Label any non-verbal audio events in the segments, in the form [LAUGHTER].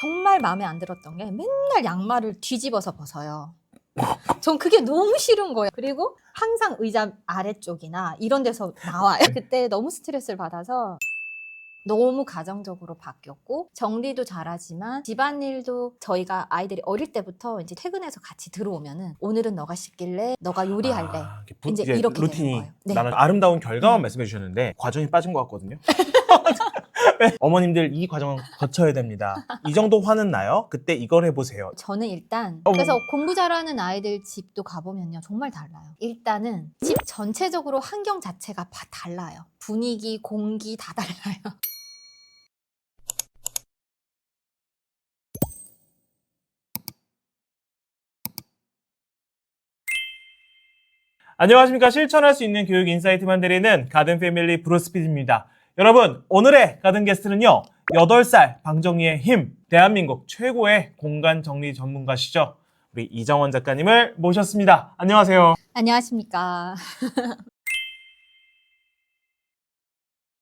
정말 마음에 안 들었던 게 맨날 양말을 뒤집어서 벗어요. 전 그게 너무 싫은 거예요. 그리고 항상 의자 아래쪽이나 이런 데서 나와요. [LAUGHS] 그때 너무 스트레스를 받아서 너무 가정적으로 바뀌었고 정리도 잘하지만 집안일도 저희가 아이들이 어릴 때부터 이제 퇴근해서 같이 들어오면은 오늘은 너가 씻길래 너가 요리할래 아, 이렇게 부- 이제 이제 이렇게 되는 루틴이 거예요. 네. 나는 아름다운 결과만 음. 말씀해 주셨는데 과정이 빠진 것 같거든요. [LAUGHS] 네, [LAUGHS] 어머님들 이 과정 거쳐야 됩니다. 이 정도 화는 나요? 그때 이걸 해보세요. 저는 일단 어. 그래서 공부 잘하는 아이들 집도 가보면요 정말 달라요. 일단은 집 전체적으로 환경 자체가 다 달라요. 분위기, 공기 다 달라요. [LAUGHS] 안녕하십니까. 실천할 수 있는 교육 인사이트만 드리는 가든 패밀리 브로스피드입니다. 여러분, 오늘의 가든 게스트는요. 8살 방정희의 힘, 대한민국 최고의 공간 정리 전문가시죠. 우리 이정원 작가님을 모셨습니다. 안녕하세요. 안녕하십니까. [LAUGHS]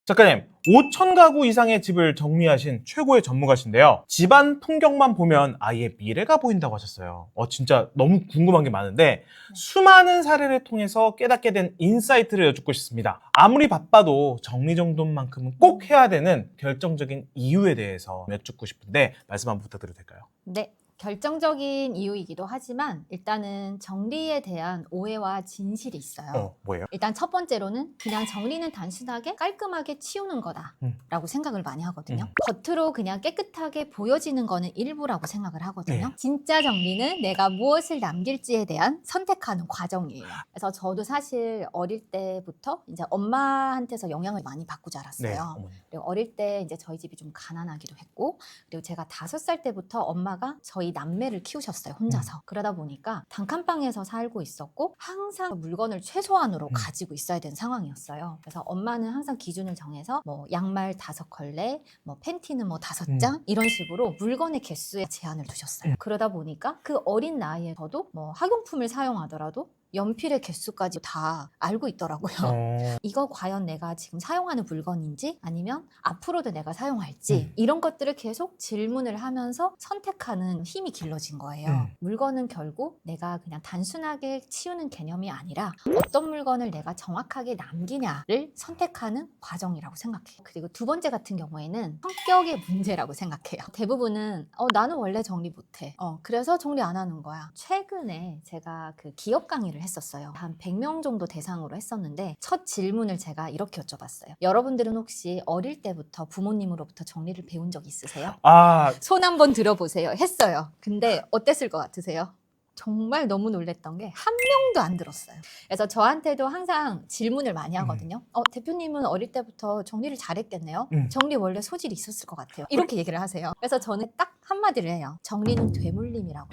작가님, 5천 가구 이상의 집을 정리하신 최고의 전문가신데요. 집안 풍경만 보면 아이의 미래가 보인다고 하셨어요. 어, 진짜 너무 궁금한 게 많은데, 수많은 사례를 통해서 깨닫게 된 인사이트를 여쭙고 싶습니다. 아무리 바빠도 정리정돈만큼은 꼭 해야 되는 결정적인 이유에 대해서 여쭙고 싶은데, 말씀 한번 부탁드려도 될까요? 네. 결정적인 이유이기도 하지만 일단은 정리에 대한 오해와 진실이 있어요. 어, 뭐예요? 일단 첫 번째로는 그냥 정리는 단순하게 깔끔하게 치우는 음. 거다라고 생각을 많이 하거든요. 음. 겉으로 그냥 깨끗하게 보여지는 거는 일부라고 생각을 하거든요. 네. 진짜 정리는 내가 무엇을 남길지에 대한 선택하는 과정이에요. 그래서 저도 사실 어릴 때부터 이제 엄마한테서 영향을 많이 받고 자랐어요. 네. 그리고 어릴 때 이제 저희 집이 좀 가난하기도 했고 그리고 제가 다섯 살 때부터 엄마가 저희 남매를 키우셨어요 혼자서 그러다 보니까 단칸방에서 살고 있었고 항상 물건을 최소한으로 음. 가지고 있어야 되는 상황이었어요 그래서 엄마는 항상 기준을 정해서 뭐 양말 다섯 컬레 뭐 팬티는 뭐 다섯 음. 장 이런 식으로 물건의 개수에 제한을 두셨어요 음. 그러다 보니까 그 어린 나이에 저도 뭐 학용품을 사용하더라도 연필의 개수까지 다 알고 있더라고요 어, [LAUGHS] 이거 과연 내가 지금 사용하는 물건인지 아니면 앞으로도 내가 사용할지 음. 이런 것들을 계속 질문을 하면서 선택하는 힘이 길러진 거예요. 음. 물건은 결국 내가 그냥 단순하게 치우는 개념이 아니라 어떤 물건을 내가 정확하게 남기냐를 선택하는 과정이라고 생각해요. 그리고 두 번째 같은 경우에는 성격의 문제라고 생각해요. 대부분은 어, 나는 원래 정리 못해. 어, 그래서 정리 안 하는 거야. 최근에 제가 그 기업 강의를 했었어요. 한 100명 정도 대상으로 했었는데 첫 질문을 제가 이렇게 여쭤봤어요. 여러분들은 혹시 어릴 때부터 부모님으로부터 정리를 배운 적 있으세요? 아, 손 한번 들어보세요. 했어요. 근데 어땠을 것 같으세요? 정말 너무 놀랬던 게 한 명도 안 들었어요. 그래서 저한테도 항상 질문을 많이 하거든요. 어, 대표님은 어릴 때부터 정리를 잘했겠네요. 음. 정리 원래 소질이 있었을 것 같아요. 이렇게 얘기를 하세요. 그래서 저는 딱 한마디를 해요. 정리는 되물림이라고.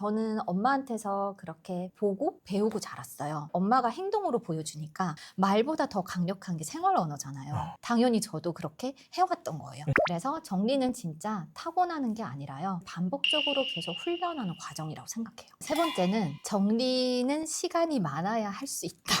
저는 엄마한테서 그렇게 보고 배우고 자랐어요. 엄마가 행동으로 보여주니까 말보다 더 강력한 게 생활 언어잖아요. 어. 당연히 저도 그렇게 해왔던 거예요. 그래서 정리는 진짜 타고나는 게 아니라요. 반복적으로 계속 훈련하는 과정이라고 생각해요. 세 번째는 정리는 시간이 많아야 할 수 있다.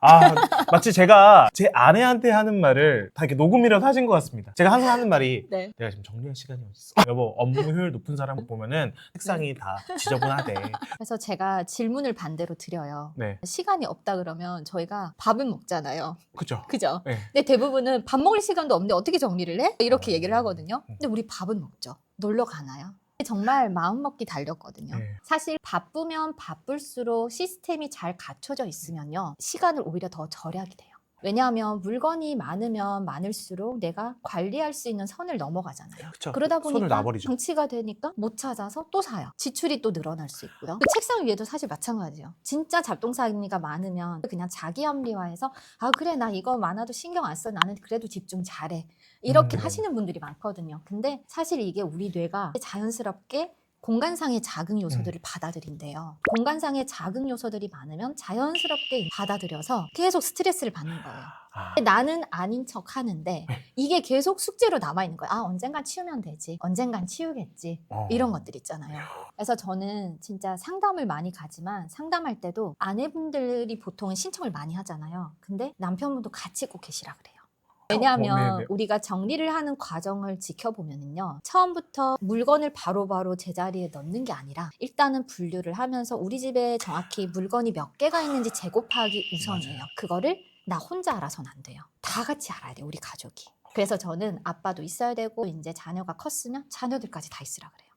아, 마치 제가 제 아내한테 하는 말을 다 이렇게 녹음이라도 하신 것 같습니다. 제가 항상 하는 말이 네. 내가 지금 정리할 시간이 어딨어? 여보, 업무 효율 높은 사람 보면은 책상이 다 지저분하대. 그래서 제가 질문을 반대로 드려요. 네, 시간이 없다 그러면 저희가 밥은 먹잖아요. 그죠? 그죠? 네. 근데 대부분은 밥 먹을 시간도 없는데 어떻게 정리를 해? 이렇게 어. 얘기를 하거든요. 근데 우리 밥은 먹죠. 놀러 가나요? 정말 마음먹기 달렸거든요. 네. 사실 바쁘면 바쁠수록 시스템이 잘 갖춰져 있으면요. 시간을 오히려 더 절약이 돼요. 왜냐하면 물건이 많으면 많을수록 내가 관리할 수 있는 선을 넘어가잖아요. 그쵸. 그러다 손을 보니까 놔버리죠. 정치가 되니까 못 찾아서 또 사요. 지출이 또 늘어날 수 있고요. 그 책상 위에도 사실 마찬가지예요. 진짜 잡동사니가 많으면 그냥 자기 합리화해서 아 그래 나 이거 많아도 신경 안 써. 나는 그래도 집중 잘해. 이렇게 음. 하시는 분들이 많거든요. 근데 사실 이게 우리 뇌가 자연스럽게 공간상의 자극 요소들을 받아들인대요. 공간상의 자극 요소들이 많으면 자연스럽게 받아들여서 계속 스트레스를 받는 거예요. 아, 나는 아닌 척 하는데 이게 계속 숙제로 남아 있는 거예요. 아, 언젠간 치우면 되지. 언젠간 치우겠지. 어. 이런 것들 있잖아요. 그래서 저는 진짜 상담을 많이 가지만 상담할 때도 아내분들이 보통은 신청을 많이 하잖아요. 근데 남편분도 같이 꼭 계시라 그래요. 왜냐하면 어, 네 네. 우리가 정리를 하는 과정을 지켜보면요. 처음부터 물건을 바로바로 제자리에 넣는 게 아니라 일단은 분류를 하면서 우리 집에 정확히 물건이 몇 개가 있는지 재곱하기 우선이에요. 맞아요. 그거를 나 혼자 알아서는 안 돼요. 다 같이 알아야 돼요. 우리 가족이. 그래서 저는 아빠도 있어야 되고 이제 자녀가 컸으면 자녀들까지 다 있으라 그래요.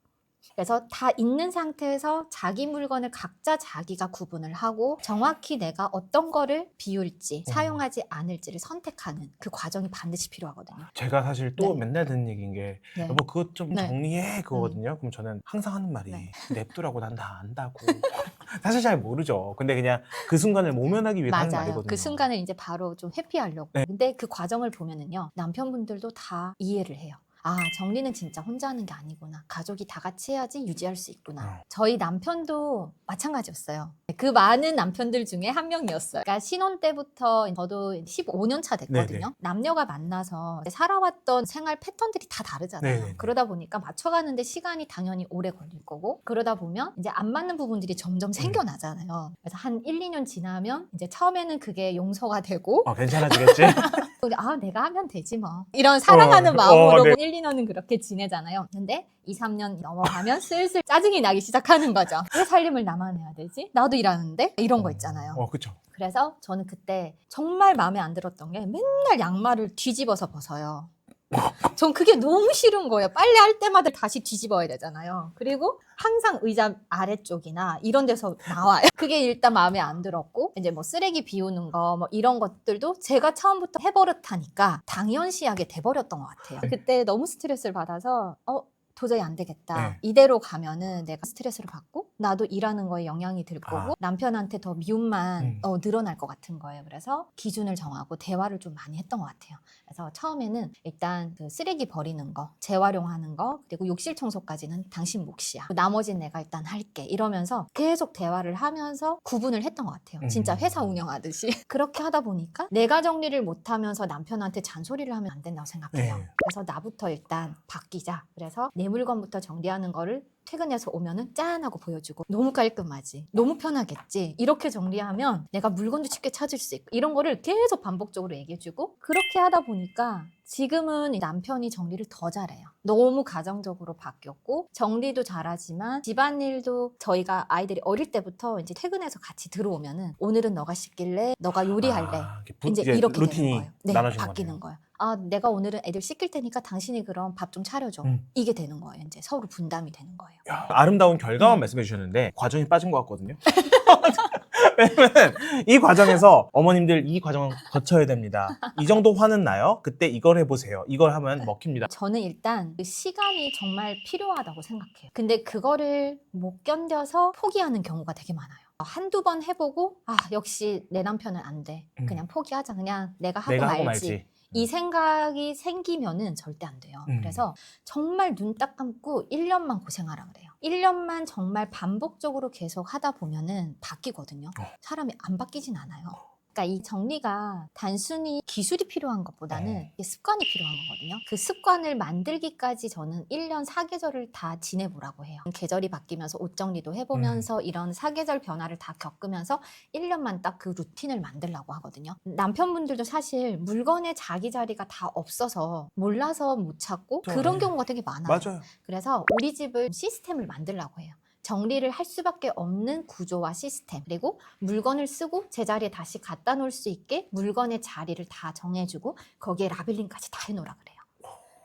그래서 다 있는 상태에서 자기 물건을 각자 자기가 구분을 하고 정확히 내가 어떤 거를 비울지 음. 사용하지 않을지를 선택하는 그 과정이 반드시 필요하거든요. 제가 사실 또 네. 맨날 듣는 얘기인 게 네. 여보 그것 좀 네. 정리해 그거거든요. 그럼 저는 항상 하는 말이 네. 냅두라고 난 다 안다고. [LAUGHS] 사실 잘 모르죠. 근데 그냥 그 순간을 모면하기 위해서 하는 맞아요. 말이거든요. 그 순간을 이제 바로 좀 회피하려고. 네. 근데 그 과정을 보면은요, 남편분들도 다 이해를 해요. 아, 정리는 진짜 혼자 하는 게 아니구나. 가족이 다 같이 해야지 유지할 수 있구나. 어. 저희 남편도 마찬가지였어요. 그 많은 남편들 중에 한 명이었어요. 그러니까 신혼 때부터 저도 15년 차 됐거든요. 네네. 남녀가 만나서 살아왔던 생활 패턴들이 다 다르잖아요. 네네네. 그러다 보니까 맞춰가는데 시간이 당연히 오래 걸릴 거고 그러다 보면 이제 안 맞는 부분들이 점점 음. 생겨나잖아요. 그래서 한 1, 2년 지나면 이제 처음에는 그게 용서가 되고 어, 괜찮아지겠지? [LAUGHS] 아 내가 하면 되지 뭐 이런 사랑하는 어, 마음으로 어, 네. 1, 2년은 그렇게 지내잖아요. 근데 2, 3년 넘어가면 슬슬 짜증이 나기 시작하는 거죠. 왜 살림을 나만 해야 되지? 나도 일하는데 이런 거 있잖아요. 어, 그쵸. 그래서 저는 그때 정말 마음에 안 들었던 게 맨날 양말을 뒤집어서 벗어요. [LAUGHS] 전 그게 너무 싫은 거예요. 빨래 할 때마다 다시 뒤집어야 되잖아요. 그리고 항상 의자 아래쪽이나 이런 데서 나와요. [LAUGHS] 그게 일단 마음에 안 들었고, 이제 뭐 쓰레기 비우는 거, 뭐 이런 것들도 제가 처음부터 해버릇하니까 당연시하게 돼버렸던 것 같아요. 그때 너무 스트레스를 받아서, 어, 도저히 안 되겠다. 네. 이대로 가면은 내가 스트레스를 받고 나도 일하는 거에 영향이 들 거고 아. 남편한테 더 미움만 음. 어, 늘어날 것 같은 거예요. 그래서 기준을 정하고 대화를 좀 많이 했던 것 같아요. 그래서 처음에는 일단 그 쓰레기 버리는 거, 재활용하는 거, 그리고 욕실 청소까지는 당신 몫이야. 나머지는 내가 일단 할게. 이러면서 계속 대화를 하면서 구분을 했던 것 같아요. 진짜 음. 회사 운영하듯이. [LAUGHS] 그렇게 하다 보니까 내가 정리를 못하면서 남편한테 잔소리를 하면 안 된다고 생각해요. 네. 그래서 나부터 일단 바뀌자. 그래서 내 물건부터 정리하는 거를 퇴근해서 오면은 짠 하고 보여주고 너무 깔끔하지 너무 편하겠지 이렇게 정리하면 내가 물건도 쉽게 찾을 수 있고 이런 거를 계속 반복적으로 얘기해주고 그렇게 하다 보니까 지금은 이 남편이 정리를 더 잘해요 너무 가정적으로 바뀌었고 정리도 잘하지만 집안일도 저희가 아이들이 어릴 때부터 이제 퇴근해서 같이 들어오면은 오늘은 너가 씻길래 너가 요리할래 아, 부- 이제 이제 이렇게 루틴이 되는 거예요. 네, 바뀌는. 거예요. 아, 내가 오늘은 애들 씻길 테니까 당신이 그럼 밥 좀 차려줘. 음. 이게 되는 거예요. 이제 서로 분담이 되는 거예요. 야, 아름다운 결과만 음. 말씀해 주셨는데 과정이 빠진 것 같거든요. [LAUGHS] 왜냐면 이 과정에서 어머님들 이 과정을 거쳐야 됩니다. 이 정도 화는 나요? 그때 이걸 해보세요. 이걸 하면 먹힙니다. 저는 일단 그 시간이 정말 필요하다고 생각해요. 근데 그거를 못 견뎌서 포기하는 경우가 되게 많아요. 한두 번 해보고, 아, 역시 내 남편은 안 돼. 음. 그냥 포기하자. 그냥 내가 하고 내가 말지. 하고 말지. 이 생각이 생기면은 절대 안 돼요. 음. 그래서 정말 눈 딱 감고 1년만 고생하라 그래요. 1년만 정말 반복적으로 계속 하다 보면은 바뀌거든요. 어. 사람이 안 바뀌진 않아요. 그러니까 이 정리가 단순히 기술이 필요한 것보다는 네. 습관이 필요한 거거든요. 그 습관을 만들기까지 저는 1년 사계절을 다 지내보라고 해요. 계절이 바뀌면서 옷 정리도 해보면서 음. 이런 사계절 변화를 다 겪으면서 1년만 딱 그 루틴을 만들라고 하거든요. 남편분들도 사실 물건의 자기 자리가 다 없어서 몰라서 못 찾고 저, 그런 네. 경우가 되게 많아요. 맞아요. 그래서 우리 집을 시스템을 만들라고 해요. 정리를 할 수밖에 없는 구조와 시스템 그리고 물건을 쓰고 제자리에 다시 갖다 놓을 수 있게 물건의 자리를 다 정해주고 거기에 라벨링까지 다 해놓으라 그래요.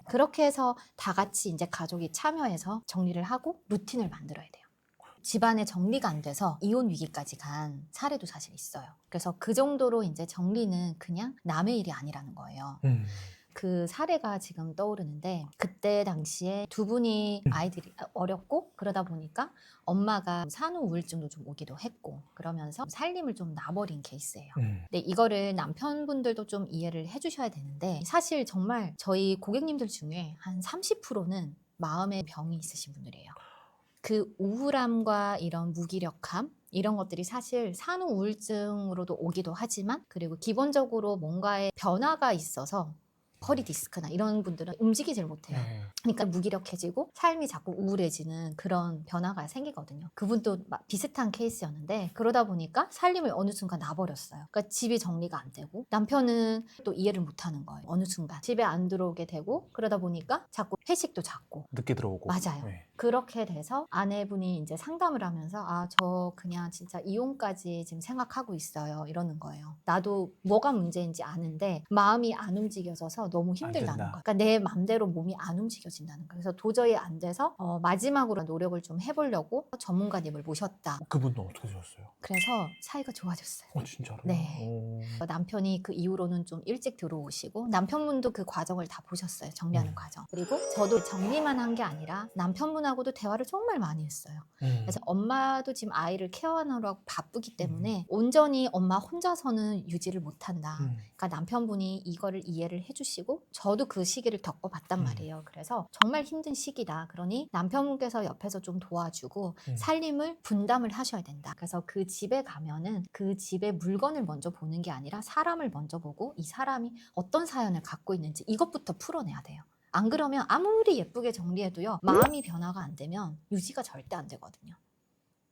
그렇게 해서 다 같이 이제 가족이 참여해서 정리를 하고 루틴을 만들어야 돼요. 집안에 정리가 안 돼서 이혼 위기까지 간 사례도 사실 있어요. 그래서 그 정도로 이제 정리는 그냥 남의 일이 아니라는 거예요. 음. 그 사례가 지금 떠오르는데 그때 당시에 두 분이 음. 아이들이 어렸고 그러다 보니까 엄마가 산후 우울증도 좀 오기도 했고 그러면서 살림을 좀 놔버린 케이스예요. 음. 근데 이거를 남편분들도 좀 이해를 해주셔야 되는데 사실 정말 저희 고객님들 중에 한 30%는 마음의 병이 있으신 분들이에요. 그 우울함과 이런 무기력함 이런 것들이 사실 산후 우울증으로도 오기도 하지만 그리고 기본적으로 뭔가의 변화가 있어서 허리 디스크나 이런 분들은 움직이질 못해요. 네. 그러니까 무기력해지고 삶이 자꾸 우울해지는 그런 변화가 생기거든요. 그분도 막 비슷한 케이스였는데 그러다 보니까 살림을 어느 순간 놔버렸어요. 그러니까 집이 정리가 안 되고 남편은 또 이해를 못하는 거예요. 어느 순간 집에 안 들어오게 되고 그러다 보니까 자꾸 회식도 작고 늦게 들어오고. 맞아요. 네. 그렇게 돼서 아내분이 이제 상담을 하면서 아 저 그냥 진짜 이혼까지 지금 생각하고 있어요 이러는 거예요. 나도 뭐가 문제인지 아는데 마음이 안 움직여져서 너무 힘들다는. 거야. 그러니까 내 맘대로 몸이 안 움직여진다는 거예요. 그래서 도저히 안 돼서 어, 마지막으로 노력을 좀 해보려고 전문가님을 모셨다. 그분도 어떻게 되셨어요? 그래서 사이가 좋아졌어요. 어 진짜로? 네. 오. 남편이 그 이후로는 좀 일찍 들어오시고 남편분도 그 과정을 다 보셨어요. 정리하는 음. 과정. 그리고 저도 정리만 한 게 아니라 남편분 하고도 대화를 정말 많이 했어요. 음. 그래서 엄마도 지금 아이를 케어하느라고 바쁘기 때문에 온전히 엄마 혼자서는 유지를 못한다. 음. 그러니까 남편분이 이거를 이해를 해주시고 저도 그 시기를 겪어봤단 음. 말이에요. 그래서 정말 힘든 시기다. 그러니 남편분께서 옆에서 좀 도와주고 음. 살림을 분담을 하셔야 된다. 그래서 그 집에 가면은 그 집의 물건을 먼저 보는 게 아니라 사람을 먼저 보고 이 사람이 어떤 사연을 갖고 있는지 이것부터 풀어내야 돼요. 안 그러면 아무리 예쁘게 정리해도요 마음이 변화가 안 되면 유지가 절대 안 되거든요.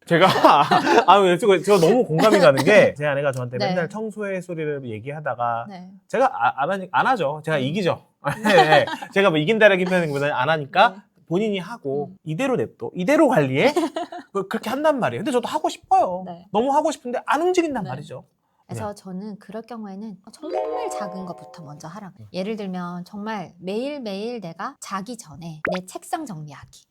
제가 [LAUGHS] 아 제가, 제가 너무 공감이 가는 게 제 아내가 저한테 네. 맨날 청소의 소리를 얘기하다가 네. 제가 아- 안, 하니, 안 하죠. 제가 음. 이기죠. [LAUGHS] 네. 제가 뭐 이긴다라기보다는 안 하니까 네. 본인이 하고 음. 이대로 냅둬 이대로 관리해 [LAUGHS] 그- 그렇게 한단 말이에요. 근데 저도 하고 싶어요. 네. 너무 하고 싶은데 안 움직인단 네. 말이죠. 그래서 저는 그럴 경우에는 정말 작은 것부터 먼저 하라. 음. 예를 들면 정말 매일매일 내가 자기 전에 내 책상 정리하기.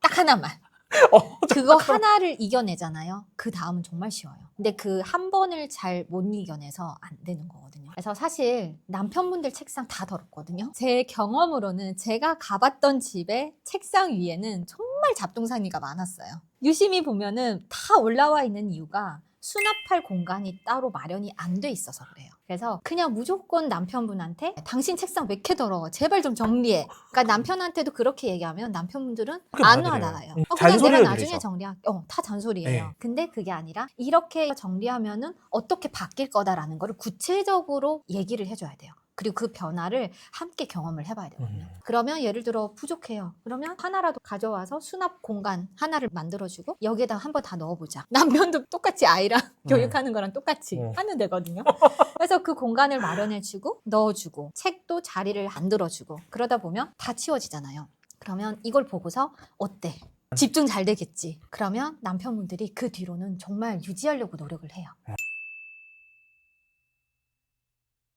딱 하나만. [LAUGHS] 어, 그거 하나를 이겨내잖아요. 그 다음은 정말 쉬워요. 근데 그 한 번을 잘 못 이겨내서 안 되는 거거든요. 그래서 사실 남편분들 책상 다 더럽거든요. 제 경험으로는 제가 가봤던 집의 책상 위에는 정말 잡동사니가 많았어요. 유심히 보면은 다 올라와 있는 이유가 수납할 공간이 따로 마련이 안 돼 있어서 그래요. 그래서 그냥 무조건 남편분한테 당신 책상 왜 이렇게 더러워? 제발 좀 정리해. 그러니까 남편한테도 그렇게 얘기하면 남편분들은 그렇게 안 받아들여요. 와닿아요. 음, 어, 그냥 내가 나중에 들으죠. 정리할게. 어, 다 잔소리예요. 네. 근데 그게 아니라 이렇게 정리하면은 어떻게 바뀔 거다라는 거를 구체적으로 얘기를 해줘야 돼요. 그리고 그 변화를 함께 경험을 해봐야 되거든요. 음. 그러면 예를 들어 부족해요. 그러면 하나라도 가져와서 수납 공간 하나를 만들어주고 여기에다 한번 다 넣어보자. [LAUGHS] 남편도 똑같이 아이랑 교육하는 거랑 똑같이 음. 하면 되거든요. [LAUGHS] 그래서 그 공간을 마련해주고 넣어주고 책도 자리를 만들어주고 그러다 보면 다 치워지잖아요. 그러면 이걸 보고서 어때? 집중 잘 되겠지. 그러면 남편분들이 그 뒤로는 정말 유지하려고 노력을 해요.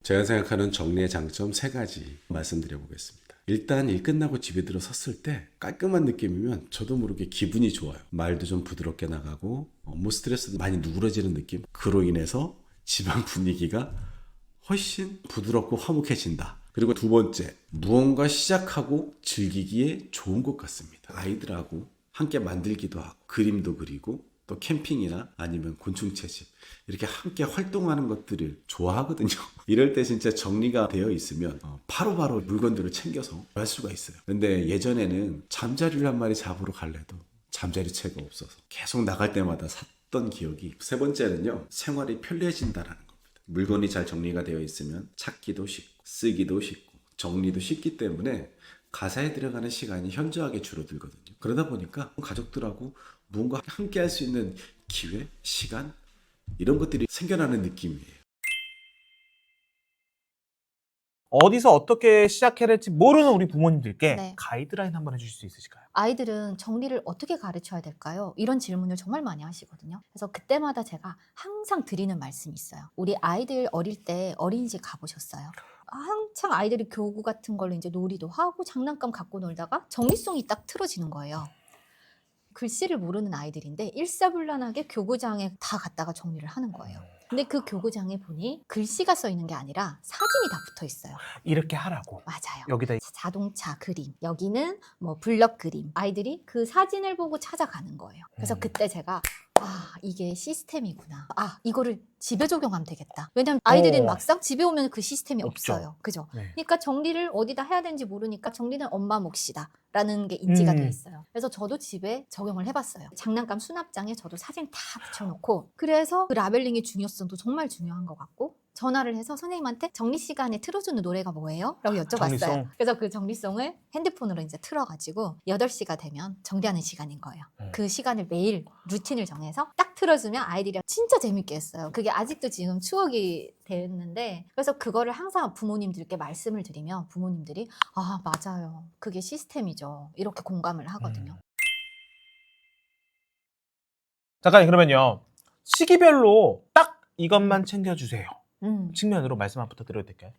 제가 생각하는 정리의 장점 세 가지 말씀드려 보겠습니다. 일단 일 끝나고 집에 들어 섰을 때 깔끔한 느낌이면 저도 모르게 기분이 좋아요. 말도 좀 부드럽게 나가고 업무 스트레스도 많이 누그러지는 느낌. 그로 인해서 집안 분위기가 훨씬 부드럽고 화목해진다. 그리고 두 번째, 무언가 시작하고 즐기기에 좋은 것 같습니다. 아이들하고 함께 만들기도 하고, 그림도 그리고, 또 캠핑이나 아니면 곤충 채집, 이렇게 함께 활동하는 것들을 좋아하거든요. [LAUGHS] 이럴 때 진짜 정리가 되어 있으면 어, 바로 바로 물건들을 챙겨서 할 수가 있어요. 근데 예전에는 잠자리를 한 마리 잡으러 갈래도 잠자리 채가 없어서 계속 나갈 때마다 샀던 기억이 세 번째는요. 생활이 편리해진다라는 겁니다. 물건이 잘 정리가 되어 있으면 찾기도 쉽고 쓰기도 쉽고 정리도 쉽기 때문에 가사에 들어가는 시간이 현저하게 줄어들거든요. 그러다 보니까 가족들하고 무언가 함께 할 수 있는 기회, 시간 이런 것들이 생겨나는 느낌이에요. 어디서 어떻게 시작해야 될지 모르는 우리 부모님들께 네. 가이드라인 한번 해주실 수 있으실까요? 아이들은 정리를 어떻게 가르쳐야 될까요? 이런 질문을 정말 많이 하시거든요. 그래서 그때마다 제가 항상 드리는 말씀이 있어요. 우리 아이들 어릴 때 어린이집 가보셨어요? 한창 아이들이 교구 같은 걸로 이제 놀이도 하고 장난감 갖고 놀다가 정리성이 딱 틀어지는 거예요. 글씨를 모르는 아이들인데 일사불란하게 교구장에 다 갖다가 정리를 하는 거예요. 근데 그 교구장에 보니 글씨가 써 있는 게 아니라 사진이 다 붙어 있어요. 이렇게 하라고. 맞아요. 여기다 자동차 그림, 여기는 뭐 블럭 그림. 아이들이 그 사진을 보고 찾아가는 거예요. 그래서 음. 그때 제가 아, 이게 시스템이구나. 아, 이거를 집에 적용하면 되겠다. 왜냐면 아이들은 어. 막상 집에 오면 그 시스템이 없죠. 없어요. 그죠? 네. 그러니까 정리를 어디다 해야 되는지 모르니까 정리는 엄마 몫이다. 라는 게 인지가 음. 돼 있어요. 그래서 저도 집에 적용을 해봤어요. 장난감 수납장에 저도 사진 다 붙여놓고 그래서 그 라벨링의 중요성도 정말 중요한 것 같고 전화를 해서 선생님한테 정리 시간에 틀어주는 노래가 뭐예요? 라고 여쭤봤어요. 정리송? 그래서 그 정리송을 핸드폰으로 이제 틀어가지고 8시가 되면 정리하는 시간인 거예요. 음. 그 시간을 매일 루틴을 정해서 딱 틀어주면 아이들이 진짜 재밌게 했어요. 그게 아직도 지금 추억이 됐는데 그래서 그거를 항상 부모님들께 말씀을 드리면 부모님들이 아 맞아요. 그게 시스템이죠. 이렇게 공감을 하거든요. 음. 작가님 그러면요 시기별로 딱 이것만 챙겨주세요 음. 측면으로 말씀 한번 부탁드려도 될까요?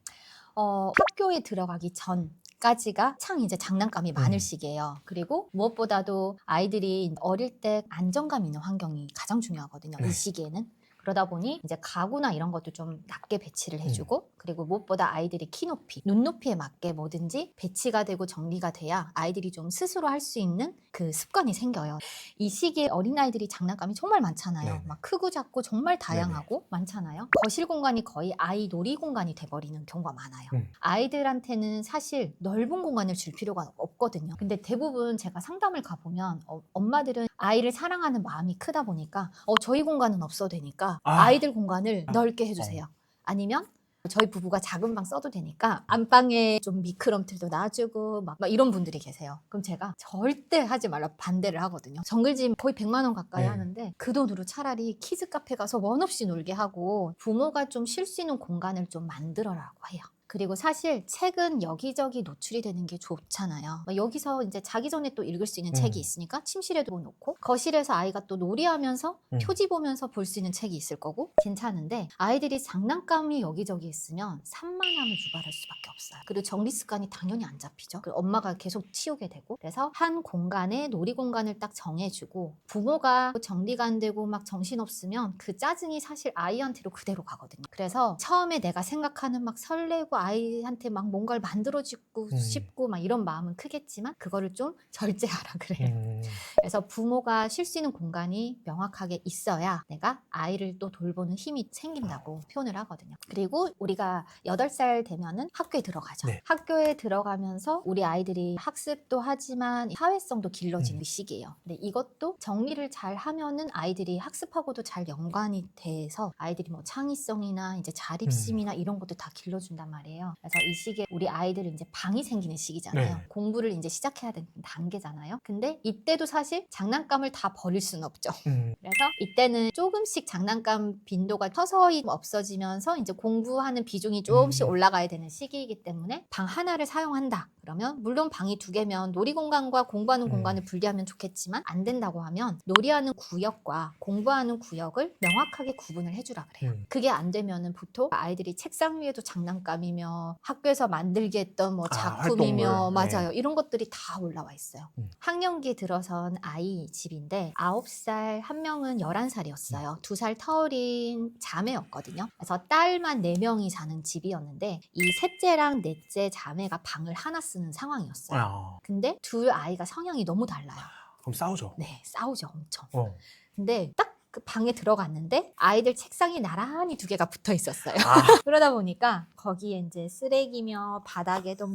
어, 학교에 들어가기 전 까지가 창 이제 장난감이 많을 음. 시기예요. 그리고 무엇보다도 아이들이 어릴 때 안정감 있는 환경이 가장 중요하거든요. 네. 이 시기에는. 그러다 보니 이제 가구나 이런 것도 좀 낮게 배치를 해주고 음. 그리고 무엇보다 아이들이 키 높이, 눈 높이에 맞게 뭐든지 배치가 되고 정리가 돼야 아이들이 좀 스스로 할 수 있는 그 습관이 생겨요. 이 시기에 어린 아이들이 장난감이 정말 많잖아요. 네네. 막 크고 작고 정말 다양하고 많잖아요. 거실 공간이 거의 아이 놀이 공간이 돼버리는 경우가 많아요. 음. 아이들한테는 사실 넓은 공간을 줄 필요가 없거든요. 근데 대부분 제가 상담을 가보면 어, 엄마들은 아이를 사랑하는 마음이 크다 보니까 어, 저희 공간은 없어도 되니까 아. 아. 이들 공간을 아. 넓게 해주세요. 아니면 저희 부부가 작은 방 써도 되니까 안방에 좀 미끄럼틀도 놔주고 막, 막 이런 분들이 계세요. 그럼 제가 절대 하지 말라 반대를 하거든요. 정글짐 거의 100만 원 가까이 네. 하는데 그 돈으로 차라리 키즈 카페 가서 원 없이 놀게 하고 부모가 좀 쉴 수 있는 공간을 좀 만들어라고 해요. 그리고 사실 책은 여기저기 노출이 되는 게 좋잖아요. 막 여기서 이제 자기 전에 또 읽을 수 있는 음. 책이 있으니까 침실에도 놓고 거실에서 아이가 또 놀이하면서 음. 표지 보면서 볼 수 있는 책이 있을 거고 괜찮은데 아이들이 장난감이 여기저기 있으면 산만함을 유발할 수밖에 없어요. 그리고 정리 습관이 당연히 안 잡히죠. 그리고 엄마가 계속 치우게 되고 그래서 한 공간에 놀이 공간을 딱 정해주고 부모가 정리가 안 되고 막 정신 없으면 그 짜증이 사실 아이한테로 그대로 가거든요. 그래서 처음에 내가 생각하는 막 설레고 아이한테 막 뭔가를 만들어주고 음. 싶고 막 이런 마음은 크겠지만 그거를 좀 [LAUGHS] 절제하라 그래요. 음. 그래서 부모가 쉴 수 있는 공간이 명확하게 있어야 내가 아이를 또 돌보는 힘이 생긴다고 표현을 하거든요. 그리고 우리가 8살 되면은 학교에 들어가죠. 네. 학교에 들어가면서 우리 아이들이 학습도 하지만 사회성도 길러지는 음. 시기예요. 근데 이것도 정리를 잘 하면은 아이들이 학습하고도 잘 연관이 돼서 아이들이 뭐 창의성이나 이제 자립심이나 음. 이런 것도 다 길러준단 말이에요. 그래서 이 시기에 우리 아이들은 이제 방이 생기는 시기잖아요. 네. 공부를 이제 시작해야 되는 단계잖아요. 근데 이때도 사실 장난감을 다 버릴 수는 없죠. 음. [LAUGHS] 그래서 이때는 조금씩 장난감 빈도가 서서히 없어지면서 이제 공부하는 비중이 조금씩 음. 올라가야 되는 시기이기 때문에 방 하나를 사용한다. 그러면 물론 방이 두 개면 놀이 공간과 공부하는 음. 공간을 분리하면 좋겠지만 안 된다고 하면 놀이하는 구역과 공부하는 구역을 명확하게 구분을 해주라 그래요. 음. 그게 안 되면은 보통 아이들이 책상 위에도 장난감이 며 학교에서 만들게 했던 뭐 아, 작품이며. 네. 맞아요. 이런 것들이 다 올라와 있어요. 음. 학년기에 들어선 아이 집인데 9살, 한 명은 11살이었어요. 두 살 터울인 자매였거든요. 그래서 딸만 4명이 사는 집이었는데 이 셋째랑 넷째 자매가 방을 하나 쓰는 상황이었어요. 아, 근데 둘 아이가 성향이 너무 달라요. 그럼 싸우죠. 네, 싸우죠, 엄청. 어. 근데 딱 그 방에 들어갔는데 아이들 책상이 나란히 두 개가 붙어 있었어요. 아, [LAUGHS] 그러다 보니까 거기에 이제 쓰레기며 바닥에도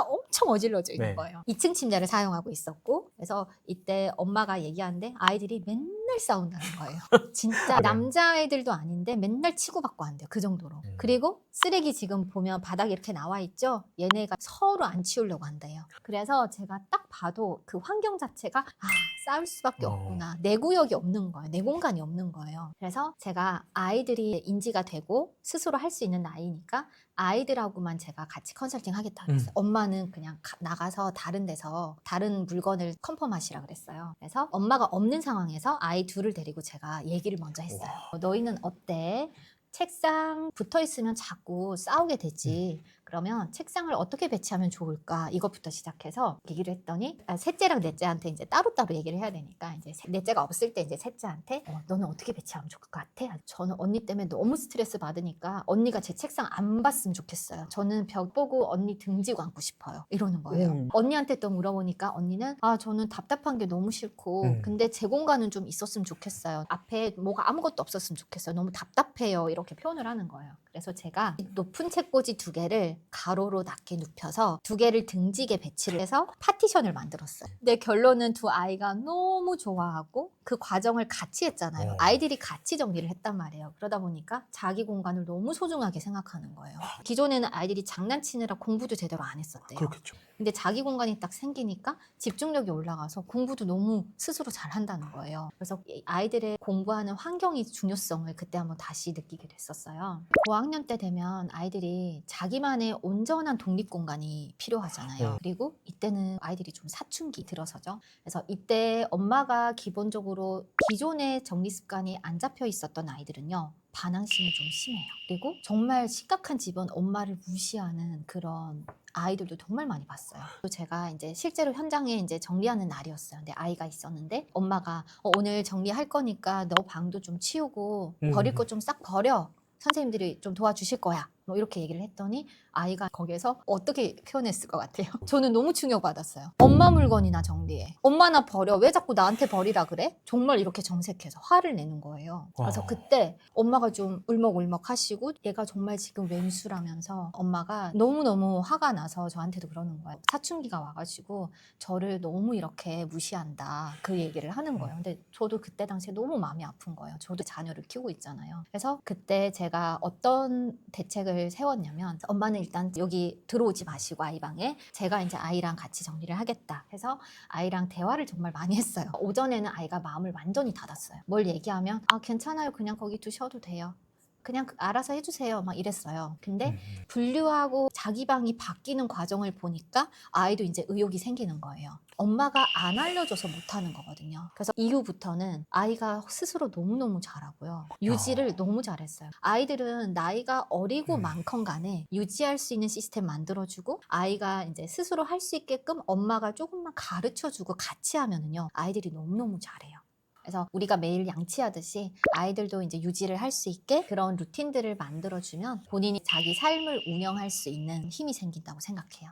뭔가 엄청 어질러져 있는 네. 거예요. 2층 침대를 사용하고 있었고 그래서 이때 엄마가 얘기하는데 아이들이 맨날 싸운다는 거예요. [LAUGHS] 진짜 네. 남자아이들도 아닌데 맨날 치고받고 한대요. 그 정도로. 음. 그리고 쓰레기 지금 보면 바닥에 이렇게 나와 있죠. 얘네가 서로 안 치우려고 한대요. 그래서 제가 딱 봐도 그 환경 자체가 아 싸울 수밖에 어. 없구나. 내 구역이 없는 거예요. 내 공간이 없는 거예요. 그래서 제가 아이들이 인지가 되고 스스로 할 수 있는 나이니까 아이들하고만 제가 같이 컨설팅 하겠다 그랬어요. 음. 엄마는 그냥 가- 나가서 다른 데서 다른 물건을 컨펌하시라 그랬어요. 그래서 엄마가 없는 상황에서 아이 둘을 데리고 제가 얘기를 먼저 했어요. 어, 너희는 어때? 책상 붙어 있으면 자꾸 싸우게 되지. 그러면 책상을 어떻게 배치하면 좋을까? 이것부터 시작해서 얘기를 했더니 아, 셋째랑 넷째한테 이제 따로따로 얘기를 해야 되니까 이제 셋- 넷째가 없을 때 이제 셋째한테 어, 너는 어떻게 배치하면 좋을 것 같아? 저는 언니 때문에 너무 스트레스 받으니까 언니가 제 책상 안 봤으면 좋겠어요. 저는 벽 보고 언니 등지고 앉고 싶어요. 이러는 거예요. 음. 언니한테 또 물어보니까 언니는 아 저는 답답한 게 너무 싫고 음. 근데 제 공간은 좀 있었으면 좋겠어요. 앞에 뭐가 아무것도 없었으면 좋겠어요. 너무 답답해요. 이렇게 표현을 하는 거예요. 그래서 제가 이 높은 책꽂이 두 개를 가로로 낮게 눕혀서 두 개를 등지게 배치를 해서 파티션을 만들었어요. 근데 결론은 두 아이가 너무 좋아하고 그 과정을 같이 했잖아요. 어. 아이들이 같이 정리를 했단 말이에요. 그러다 보니까 자기 공간을 너무 소중하게 생각하는 거예요. 기존에는 아이들이 장난치느라 공부도 제대로 안 했었대요. 그렇겠죠. 근데 자기 공간이 딱 생기니까 집중력이 올라가서 공부도 너무 스스로 잘 한다는 거예요. 그래서 이 아이들의 공부하는 환경의 중요성을 그때 한번 다시 느끼게 됐었어요. 고학년 때 되면 아이들이 자기만의 온전한 독립 공간이 필요하잖아요. 음. 그리고 이때는 아이들이 좀 사춘기 들어서죠. 그래서 이때 엄마가 기본적으로 기존의 정리 습관이 안 잡혀 있었던 아이들은요. 반항심이 좀 심해요. 그리고 정말 심각한 집은 엄마를 무시하는 그런 아이들도 정말 많이 봤어요. 또 제가 이제 실제로 현장에 이제 정리하는 날이었어요. 근데 아이가 있었는데 엄마가 어, 오늘 정리할 거니까 너 방도 좀 치우고 음. 버릴 거 좀 싹 버려. 선생님들이 좀 도와주실 거야. 뭐 이렇게 얘기를 했더니 아이가 거기에서 어떻게 표현했을 것 같아요? [LAUGHS] 저는 너무 충격받았어요. 엄마 물건이나 정리해. 엄마나 버려. 왜 자꾸 나한테 버리라 그래? 정말 이렇게 정색해서 화를 내는 거예요. 그래서 와. 그때 엄마가 좀 울먹울먹 하시고 얘가 정말 지금 왼수라면서 엄마가 너무너무 화가 나서 저한테도 그러는 거예요. 사춘기가 와가지고 저를 너무 이렇게 무시한다. 그 얘기를 하는 거예요. 근데 저도 그때 당시에 너무 마음이 아픈 거예요. 저도 자녀를 키우고 있잖아요. 그래서 그때 제가 어떤 대책을 세웠냐면 엄마는 일단 여기 들어오지 마시고 아이 방에 제가 이제 아이랑 같이 정리를 하겠다 해서 아이랑 대화를 정말 많이 했어요. 오전에는 아이가 마음을 완전히 닫았어요. 뭘 얘기하면 아 괜찮아요. 그냥 거기 두셔도 돼요. 그냥 그- 알아서 해주세요. 막 이랬어요. 근데 음. 분류하고 자기 방이 바뀌는 과정을 보니까 아이도 이제 의욕이 생기는 거예요. 엄마가 안 알려줘서 못하는 거거든요. 그래서 이후부터는 아이가 스스로 너무너무 잘하고요. 유지를 너무 잘했어요. 아이들은 나이가 어리고 음. 많건 간에 유지할 수 있는 시스템 만들어주고 아이가 이제 스스로 할 수 있게끔 엄마가 조금만 가르쳐주고 같이 하면은요. 아이들이 너무너무 잘해요. 그래서 우리가 매일 양치하듯이 아이들도 이제 유지를 할 수 있게 그런 루틴들을 만들어주면 본인이 자기 삶을 운영할 수 있는 힘이 생긴다고 생각해요.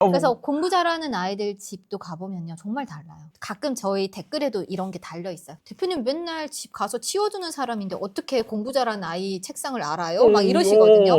어, 그래서 공부 잘하는 아이들 집도 가보면요 정말 달라요. 가끔 저희 댓글에도 이런 게 달려 있어요. 대표님 맨날 집 가서 치워주는 사람인데 어떻게 공부 잘하는 아이 책상을 알아요? 막 이러시거든요.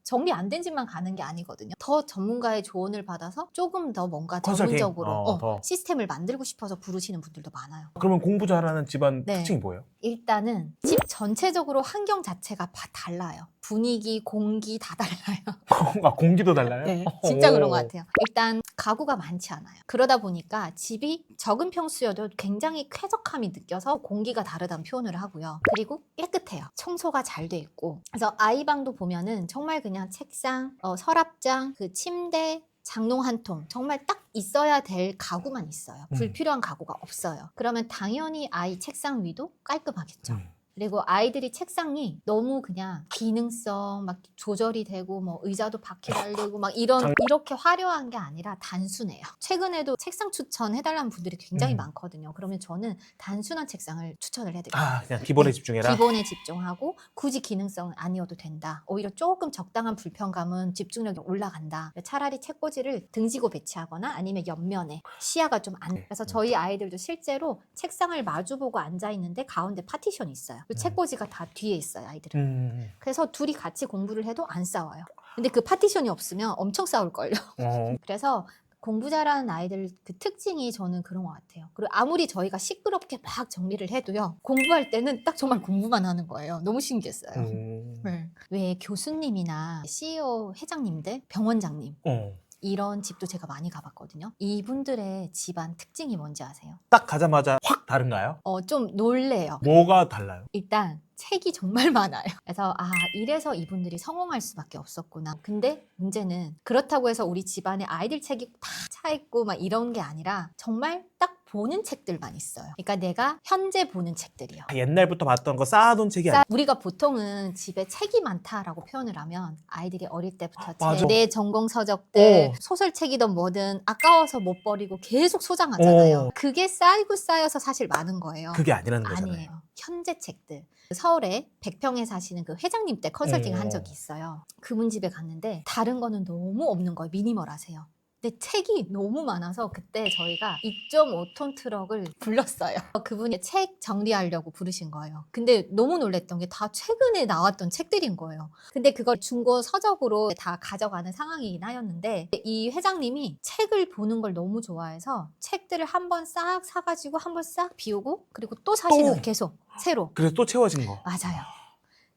오. 정리 안 된 집만 가는 게 아니거든요. 더 전문가의 조언을 받아서 조금 더 뭔가 컨설팅. 전문적으로 어, 어, 더. 시스템을 만들고 싶어서 부르시는 분들도 많아요. 그러면 공부 잘하는 집안 네. 특징이 뭐예요? 일단은 집 전체적으로 환경 자체가 다 달라요. 분위기, 공기 다 달라요. [LAUGHS] 아 공기도 달라요? 네, [LAUGHS] 진짜 오. 그런 것 같아요. 일단 가구가 많지 않아요. 그러다 보니까 집이 적은 평수여도 굉장히 쾌적함이 느껴서 공기가 다르다는 표현을 하고요. 그리고 깨끗해요. 청소가 잘 돼 있고. 그래서 아이 방도 보면은 정말 그냥 책상, 어, 서랍장, 그 침대, 장롱 한 통 정말 딱 있어야 될 가구만 있어요. 음. 불필요한 가구가 없어요. 그러면 당연히 아이 책상 위도 깔끔하겠죠. 음. 그리고 아이들이 책상이 너무 그냥 기능성 막 조절이 되고 뭐 의자도 바퀴 달리고 막 이런 장- 이렇게 화려한 게 아니라 단순해요. 최근에도 책상 추천해달라는 분들이 굉장히 음. 많거든요. 그러면 저는 단순한 책상을 추천을 해드려요. 아 그냥 기본에 네, 집중해라. 기본에 집중하고 굳이 기능성은 아니어도 된다. 오히려 조금 적당한 불편감은 집중력이 올라간다. 차라리 책꽂이를 등지고 배치하거나 아니면 옆면에 시야가 좀 안. 네. 그래서 저희 아이들도 실제로 책상을 마주보고 앉아 있는데 가운데 파티션이 있어요. 그리고 음. 책꽂이가 다 뒤에 있어요, 아이들은. 음. 그래서 둘이 같이 공부를 해도 안 싸워요. 근데 그 파티션이 없으면 엄청 싸울걸요. 어. [LAUGHS] 그래서 공부 잘하는 아이들 그 특징이 저는 그런 것 같아요. 그리고 아무리 저희가 시끄럽게 막 정리를 해도요, 공부할 때는 딱 정말 공부만 하는 거예요. 너무 신기했어요. 음. 네. 왜 교수님이나 CEO 회장님들, 병원장님 어. 이런 집도 제가 많이 가봤거든요. 이분들의 집안 특징이 뭔지 아세요? 딱 가자마자 확 다른가요? 어, 좀 놀래요. 뭐가 달라요? 일단 책이 정말 [LAUGHS] 많아요. 그래서 아 이래서 이분들이 성공할 수밖에 없었구나. 근데 문제는 그렇다고 해서 우리 집안에 아이들 책이 다 차 있고 막 이런 게 아니라 정말 딱 보는 책들만 있어요. 그러니까 내가 현재 보는 책들이요. 아, 옛날부터 봤던 거 쌓아둔 책이 자, 아니 우리가 보통은 집에 책이 많다라고 표현을 하면 아이들이 어릴 때부터 맞아. 책, 내 전공 서적들, 어. 소설책이든 뭐든 아까워서 못 버리고 계속 소장하잖아요. 어. 그게 쌓이고 쌓여서 사실 많은 거예요. 그게 아니라는 거잖아요. 아니에요. 현재 책들. 서울에 백평에 사시는 그 회장님 때 컨설팅 어. 한 적이 있어요. 그분 집에 갔는데 다른 거는 너무 없는 거예요. 미니멀하세요. 근데 책이 너무 많아서 그때 저희가 2.5톤 트럭을 불렀어요. [LAUGHS] 그분이 책 정리하려고 부르신 거예요. 근데 너무 놀랬던 게 다 최근에 나왔던 책들인 거예요. 근데 그걸 중고 서적으로 다 가져가는 상황이긴 하였는데 이 회장님이 책을 보는 걸 너무 좋아해서 책들을 한 번 싹 사가지고 한 번 싹 비우고 그리고 또 사시는 또? 계속 새로. 그래서 또 채워진 거. 맞아요.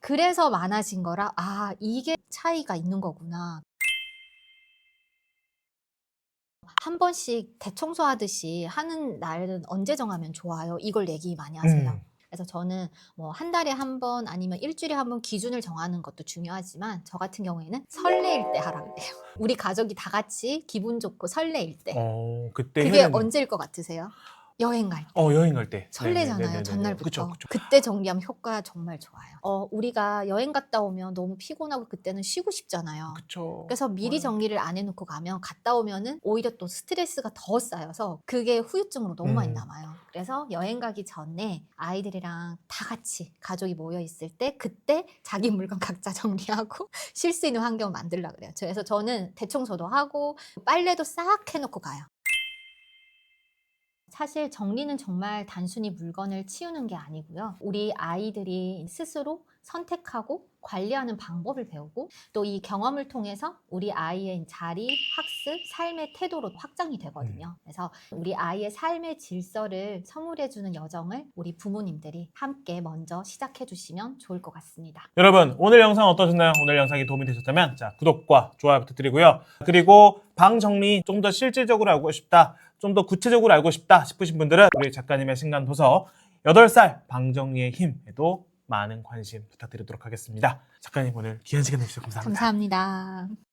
그래서 많아진 거라 아 이게 차이가 있는 거구나. 한 번씩 대청소하듯이 하는 날은 언제 정하면 좋아요? 이걸 얘기 많이 하세요. 음. 그래서 저는 뭐 한 달에 한 번 아니면 일주일에 한 번 기준을 정하는 것도 중요하지만 저 같은 경우에는 설레일 때 하라 그래요. 우리 가족이 다 같이 기분 좋고 설레일 때. 어, 그때 그게 언제일 것 같으세요? 여행 갈 때. 어, 여행 갈 때. 설레잖아요 네네네네네. 전날부터 그쵸, 그쵸. 그때 정리하면 효과 정말 좋아요 어 우리가 여행 갔다 오면 너무 피곤하고 그때는 쉬고 싶잖아요 그쵸. 그래서 미리 어. 정리를 안 해놓고 가면 갔다 오면은 오히려 또 스트레스가 더 쌓여서 그게 후유증으로 너무 많이 음. 남아요 그래서 여행 가기 전에 아이들이랑 다 같이 가족이 모여 있을 때 그때 자기 물건 각자 [LAUGHS] 정리하고 쉴 수 있는 환경을 만들려고 그래요 그래서 저는 대청소도 하고 빨래도 싹 해놓고 가요 사실 정리는 정말 단순히 물건을 치우는 게 아니고요. 우리 아이들이 스스로 선택하고 관리하는 방법을 배우고 또 이 경험을 통해서 우리 아이의 자리, 학습, 삶의 태도로 확장이 되거든요. 그래서 우리 아이의 삶의 질서를 선물해주는 여정을 우리 부모님들이 함께 먼저 시작해 주시면 좋을 것 같습니다. 여러분 오늘 영상 어떠셨나요? 오늘 영상이 도움이 되셨다면 자 구독과 좋아요 부탁드리고요. 그리고 방 정리 좀 더 실질적으로 알고 싶다, 좀 더 구체적으로 알고 싶다 싶으신 분들은 우리 작가님의 신간 도서 8살 방 정리의 힘에도 많은 관심 부탁드리도록 하겠습니다. 작가님 오늘 귀한 시간 내주셔서 감사합니다. 감사합니다.